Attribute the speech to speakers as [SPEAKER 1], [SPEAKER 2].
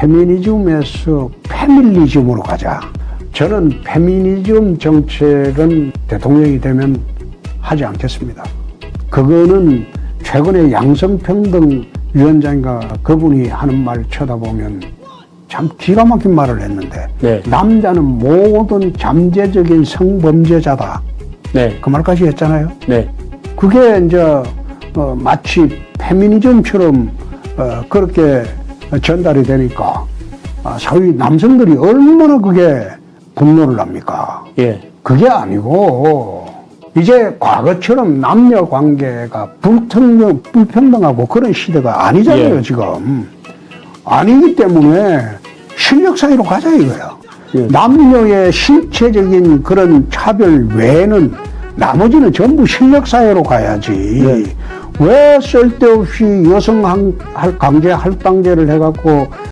[SPEAKER 1] 페미니즘에서 페밀리즘으로 가자. 저는 페미니즘 정책은 대통령이 되면 하지 않겠습니다. 그거는 최근에 양성평등 위원장인가 그분이 하는 말 쳐다보면 참 기가 막힌 말을 했는데
[SPEAKER 2] 네.
[SPEAKER 1] 남자는 모든 잠재적인 성범죄자다.
[SPEAKER 2] 네.
[SPEAKER 1] 그 말까지 했잖아요.
[SPEAKER 2] 네.
[SPEAKER 1] 그게 이제 어, 마치 페미니즘처럼 어, 그렇게 전달이 되니까 아, 사회 남성들이 얼마나 그게 분노를 합니까?
[SPEAKER 2] 예.
[SPEAKER 1] 그게 아니고 이제 과거처럼 남녀 관계가 불평등, 불평등하고 그런 시대가 아니잖아요
[SPEAKER 2] 예.
[SPEAKER 1] 지금 아니기 때문에 실력 사이로 가자 이거야
[SPEAKER 2] 예.
[SPEAKER 1] 남녀의 신체적인 그런 차별 외에는 나머지는 전부 실력 사회로 가야지
[SPEAKER 2] 예.
[SPEAKER 1] 왜 쓸데없이 여성 강제 할당제를 해갖고